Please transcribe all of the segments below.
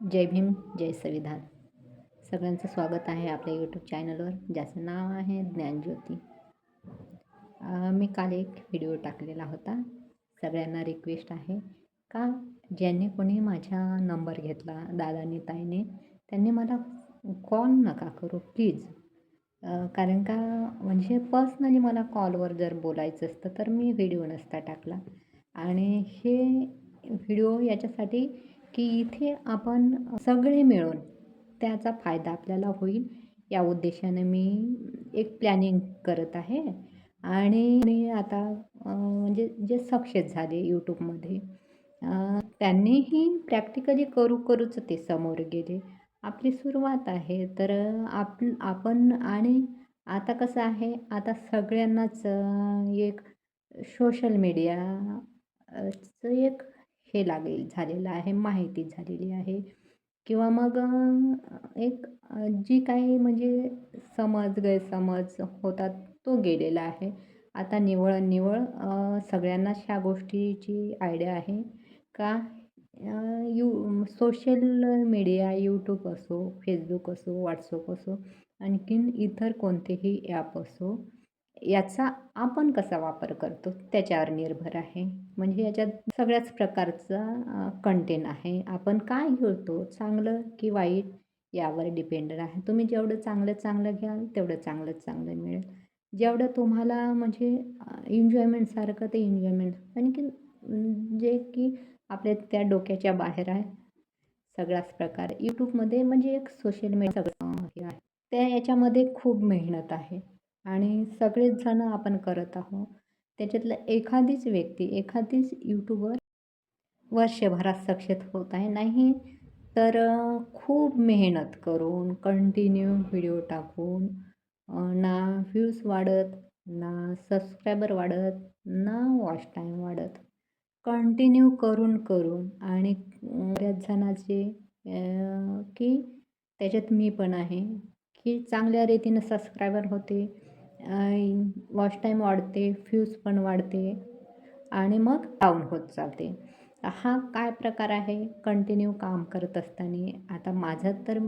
जय भीम जय संविधान सगळ्यांचं स्वागत आहे आपल्या यूट्यूब चॅनलवर ज्याचं नाव आहे ज्ञानज्योती. मी काल एक व्हिडिओ टाकलेला होता. सगळ्यांना रिक्वेस्ट आहे का ज्यांनी कोणी माझा नंबर घेतला दादानी ताईने त्यांनी मला कॉल नका करू प्लीज कारण का म्हणजे पर्सनली मला कॉलवर जर बोलायचं असतं तर मी व्हिडिओ नसता टाकला. आणि हे व्हिडिओ याच्यासाठी की इथे आपण सगळे मिळून त्याचा फायदा आपल्याला होईल. या उद्देशाने मी एक प्लॅनिंग करत आहे. आणि मी आता म्हणजे जे सक्सेस झाले यूट्यूबमध्ये त्यांनीही प्रॅक्टिकली करू करूच ते समोर गेले. आपली सुरुवात आहे. तर आप आपण आणि आता कसं आहे? आता सगळ्यांनाच एक सोशल मीडियाचं एक हे लागेल झालेलं आहे माहिती झालेली आहे. किंवा मग एक जी काही म्हणजे समज गैरसमज होतात तो गेलेला आहे. आता निवळ निवळ सगळ्यांनाच ह्या गोष्टीची आयडिया आहे. का यू सोशल मीडिया यूट्यूब असो फेसबुक असो व्हॉट्सअप असो आणखीन इतर कोणतेही ॲप असो याचा आपण कसा वापर करतो त्याच्यावर निर्भर आहे. म्हणजे याच्यात सगळ्याच प्रकारचा कंटेन आहे. आपण काय घेतो चांगलं की वाईट यावर डिपेंड आहे. तुम्ही जेवढं चांगलं चांगलं घ्याल तेवढं चांगलं चांगलं मिळेल. जेवढं तुम्हाला म्हणजे एन्जॉयमेंटसारखं ते एन्जॉयमेंट आणखी जे की आपल्या त्या डोक्याच्या बाहेर आहे. सगळ्याच प्रकार. यूट्यूबमध्ये म्हणजे एक सोशल मीडिया सगळं हे आहे. त्या याच्यामध्ये खूप मेहनत आहे. आणि सगळेच जण आपण करत आहोत. त्याच्यातलं एखादीच व्यक्ती एखादीच यूट्यूबर वर्षभरात सक्षेत होत आहे. नाही तर खूप मेहनत करून कंटिन्यू व्हिडिओ टाकून ना व्ह्यूज वाढत ना सबस्क्रायबर वाढत ना वॉच टाईम वाढत कंटिन्यू करून करून आणि बऱ्याच जणाचे की त्याच्यात मी पण आहे की चांगल्या रीतीनं सबस्क्रायबर होते. वॉश टाईम वाढते फ्यूज पण वाढते आणि मग डाऊन होत चालते हा काय प्रकार आहे? कंटिन्यू काम करत असताना. आता माझं तर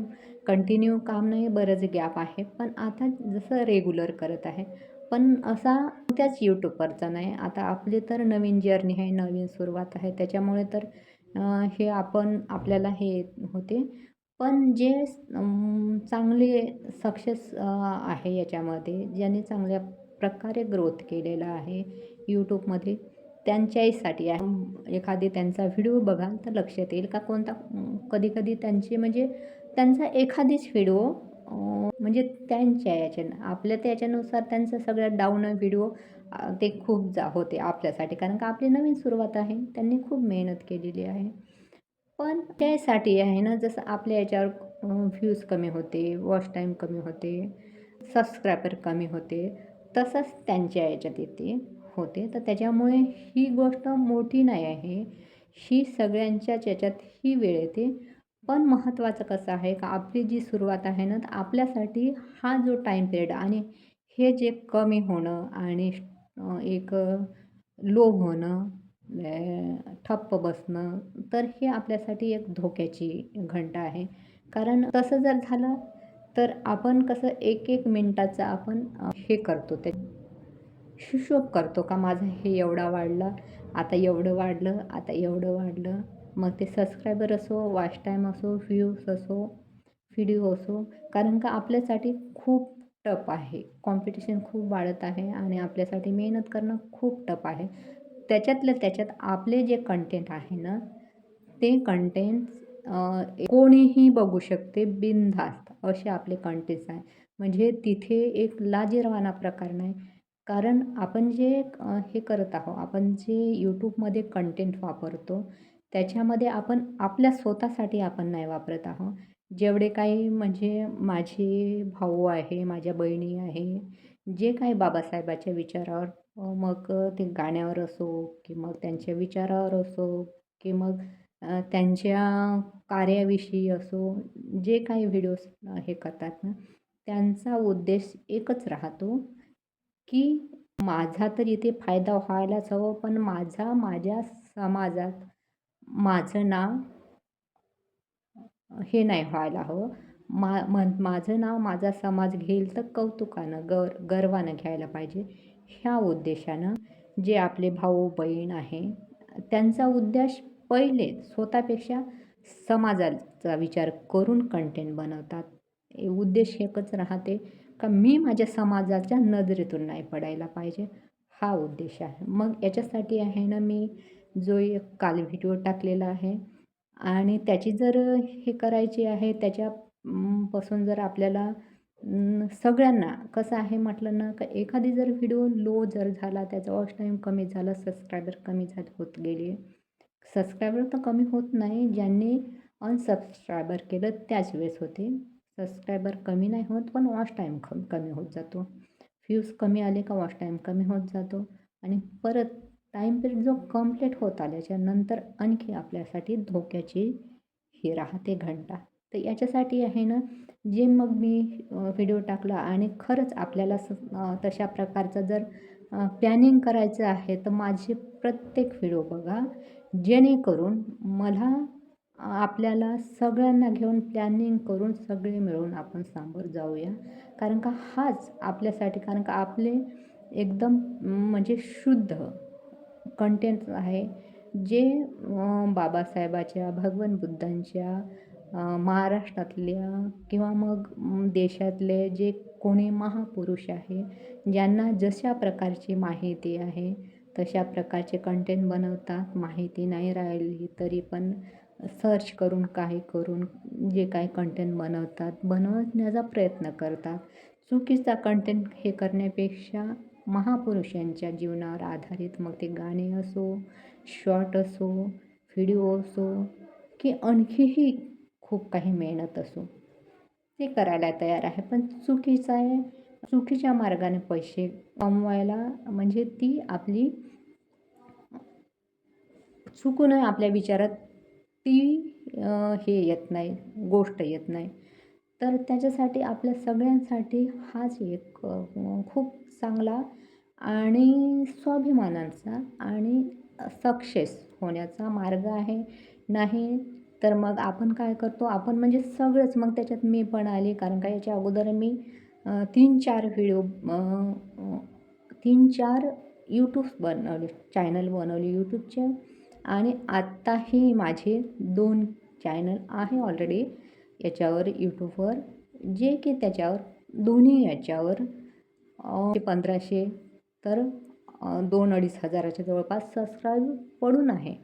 कंटिन्यू काम नाही बरंच गॅप आहे. पण आता जसं रेग्युलर करत आहे. पण असा त्याच यूट्यूबवरचा नाही. आता आपली तर नवीन जर्नी आहे नवीन सुरुवात आहे. त्याच्यामुळे तर हे आपण आपल्याला हे होते. पण जे चांगले सक्सेस आहे याच्यामध्ये ज्यांनी चांगल्या प्रकारे ग्रोथ केलेला आहे यूट्यूबमध्ये त्यांच्याहीसाठी आहे. एखादी त्यांचा व्हिडिओ बघाल तर लक्षात येईल का कोणता कधी कधी त्यांचे म्हणजे त्यांचा एखादीच व्हिडिओ म्हणजे त्यांच्या याच्यानं आपल्या त्याच्यानुसार त्यांचा सगळ्यात डाऊन व्हिडिओ ते खूप जा होते आपल्यासाठी. कारण का आपली नवीन सुरुवात आहे त्यांनी खूप मेहनत केलेली आहे. पण त्यासाठी आहे ना जसं आपल्या याच्यावर व्ह्यूज कमी होते वॉच टाईम कमी होते सबस्क्रायबर कमी होते तसंच त्यांच्या याच्यात येते होते. तर त्याच्यामुळे ही गोष्ट मोठी नाही आहे. ही सगळ्यांच्याच याच्यात ही वेळ येते. पण महत्त्वाचं कसं आहे का आपली जी सुरुवात आहे ना तर आपल्यासाठी हा जो टाईम पिरियड आणि हे जे कमी होणं आणि एक लो होणं ठप्प बसणं तर हे आपल्यासाठी एक धोक्याची घंटा आहे. कारण तसं जर झालं तर आपण कसं एक एक मिनटाचं आपण हे करतो. ते हिशोब करतो का माझं हे एवढा वाढला आता एवढं वाढलं आता एवढं वाढलं. मग ते सबस्क्रायबर असो वॉच टाईम असो व्ह्यूज असो व्हिडिओ असो कारण का आपल्यासाठी खूप टफ आहे. कॉम्पिटिशन खूप वाढत आहे आणि आपल्यासाठी मेहनत करणं खूप टफ आहे. त्याच्यातल्या त्याच्यात आपले जे कंटेंट आहे ना ते कंटेंट कोणीही बघू शकते बिनधास्त असे आपले कंटेंट्स आहे. म्हणजे तिथे एक लाजिरवाना प्रकार नाही. कारण आपण जे हे करत आहोत आपण जे यूट्यूबमध्ये कंटेंट वापरतो त्याच्यामध्ये आपण आपल्या स्वतःसाठी आपण नाही वापरत आहोत. जेवढे काही म्हणजे माझे भाऊ आहे माझ्या बहिणी आहे जे काही बाबासाहेबाच्या विचारावर मग ते गाण्यावर असो की मग त्यांच्या विचारावर असो की मग त्यांच्या कार्याविषयी असो जे काही व्हिडिओज हे करतात ना त्यांचा उद्देश एकच राहतो की माझा तर इथे फायदा व्हायलाच हवं पण माझा माझ्या समाजात माझं नाव हे नाही व्हायला हवं. मा मन माझं नाव माझा समाज घेईल तर कौतुकानं गर गर्वानं घ्यायला पाहिजे. ह्या उद्देशानं जे आपले भाऊ बहीण आहे त्यांचा उद्देश पहिले स्वतःपेक्षा समाजाचा विचार करून कंटेंट बनवतात. उद्देश एकच राहते का मी माझ्या समाजाच्या नजरेतून नाही पडायला पाहिजे. हा उद्देश आहे. मग याच्यासाठी आहे ना मी जो एक काल व्हिडिओ टाकलेला आहे आणि त्याची जर हे करायची आहे त्याच्यापासून जर आपल्याला सगळ्यांना कसं आहे म्हटलं ना का एखादी जर व्हिडिओ लो जर झाला त्याचा वॉच टाईम कमी झाला सबस्क्रायबर कमी झाले होत गेले. सबस्क्रायबर तर कमी होत नाही ज्यांनी अनसबस्क्रायबर केलं त्याच वेळेस होते. सबस्क्रायबर कमी नाही होत पण वॉच टाईम क कमी होत जातो. व्ह्यूज कमी आले का वॉच टाईम कमी होत जातो. आणि परत टाईम पिरियड जो कंप्लीट होत आल्याच्यानंतर आणखी आपल्यासाठी धोक्याची ही राहते घंटा. तर याच्यासाठी आहे ना जे मग मी व्हिडिओ टाकला आणि खरंच आपल्याला स तशा प्रकारचं जर प्लॅनिंग करायचं आहे तर माझे प्रत्येक व्हिडिओ बघा जेणेकरून मला आपल्याला सगळ्यांना घेऊन प्लॅनिंग करून सगळे मिळून आपण सामोर जाऊया. कारण का हाच आपल्यासाठी कारण का आपले एकदम म्हणजे शुद्ध कंटेंट आहे जे बाबासाहेबाच्या भगवान बुद्धांच्या महाराष्ट्रातल्या किंवा मग देशातले जे कोणी महापुरुष आहे ज्यांना जशा प्रकारची माहिती आहे तशा प्रकारचे कंटेंट बनवतात माहिती नाही राहिली तरी पण सर्च करून काही करून जे काही कंटेंट बनवतात बनवण्याचा प्रयत्न करतात. चुकीचा कंटेंट हे करण्यापेक्षा महापुरुषांच्या जीवनावर आधारित मग ते गाणे असो शॉर्ट असो व्हिडिओ असो की आणखीही खूप काही मेहनत असो ते करायला तयार आहे. पण चुकीचं आहे चुकीच्या मार्गाने पैसे कमवायला म्हणजे ती आपली चुकून आपल्या विचारात ती हे येत नाही गोष्ट येत नाही. तर त्याच्यासाठी आपल्या सगळ्यांसाठी हाच एक खूप चांगला आणि स्वाभिमानाचा आणि सक्सेस होण्याचा मार्ग आहे. नाही तर मग आपण काय करतो? आपण म्हणजे सगळंच मग त्याच्यात मी पण आले. कारण का याच्या अगोदर मी तीन चार व्हिडिओ तीन चार यूट्यूब्स बनवले चॅनल बनवले यूट्यूबचे आणि आत्ताही माझे दोन चॅनल आहे ऑलरेडी याच्यावर यूट्यूबवर जे की त्याच्यावर दोन्ही याच्यावर पंधराशे तर दोन अडीच हजाराच्या जवळपास सबस्क्राईब पडून आहे.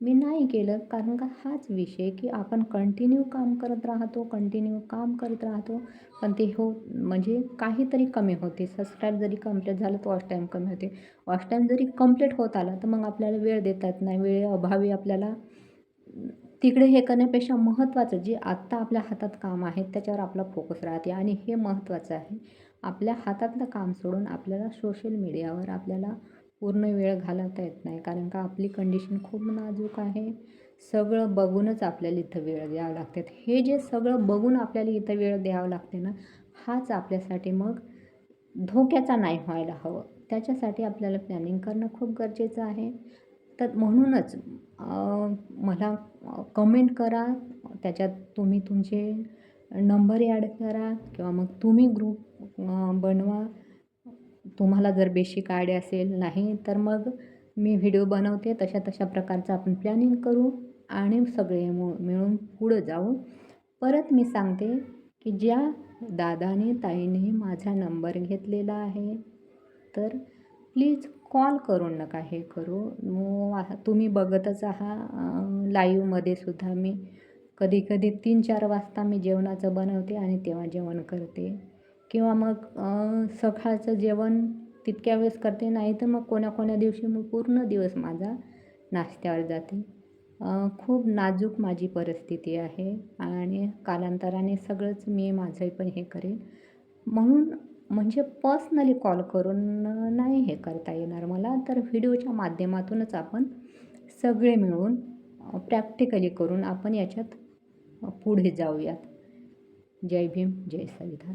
मी नाही केलं कारण का हाच विषय की आपण कंटिन्यू काम करत राहतो कंटिन्यू काम करत राहतो पण ते हो म्हणजे काहीतरी कमी होते. सबस्क्राईब जरी कंप्लीट झालं तर वॉच टाईम कमी होते. वॉच टाईम जरी कंप्लीट होत आला तर मग आपल्याला वेळ देता येत नाही वेळेअभावी आपल्याला तिकडे हे करण्यापेक्षा महत्त्वाचं जे आत्ता आपल्या हातात काम आहे त्याच्यावर आपला फोकस राहते. आणि हे महत्त्वाचं आहे. आपल्या हातातलं काम सोडून आपल्याला सोशल मीडियावर आपल्याला पूर्ण वेळ घालवता येत नाही. कारण का आपली कंडिशन खूप नाजूक आहे. सगळं बघूनच आपल्याला इथं वेळ द्यावं लागते. हे जे सगळं बघून आपल्याला इथं वेळ द्यावं लागते ना हाच आपल्यासाठी मग धोक्याचा नाही व्हायला हवं. त्याच्यासाठी आपल्याला प्लॅनिंग करणं खूप गरजेचं आहे. तर म्हणूनच मला कमेंट करा. त्याच्यात तुम्ही तुमचे नंबर ॲड करा किंवा मग तुम्ही ग्रुप बनवा. तुम्हाला जर बेसिक आयडिया असेल नाही तर मग मी व्हिडिओ बनवते. तशा तशा प्रकारचं आपण प्लॅनिंग करू आणि सगळे मिळून पुढं जाऊ. परत मी सांगते की ज्या दादाने ताईने माझा नंबर घेतलेला आहे तर प्लीज कॉल करून नका हे करू. तुम्ही बघतच आहात लाईव्हमध्ये सुद्धा मी कधी कधी तीन चार वाजता मी जेवणाचं बनवते आणि तेव्हा जेवण करते. किंवा मग सकाळचं जेवण तितक्या वेळेस करते नाही तर मग कोण्या कोण्या दिवशी मग पूर्ण दिवस माझा नाश्त्यावर जाते. खूप नाजूक माझी परिस्थिती आहे आणि कालांतराने सगळंच मी माझं पण हे करेन. म्हणून म्हणजे पर्सनली कॉल करून नाही हे करता येणार मला तर व्हिडिओच्या माध्यमातूनच आपण सगळे मिळून प्रॅक्टिकली करून आपण याच्यात पुढे जाऊयात. जय भीम जय संविधान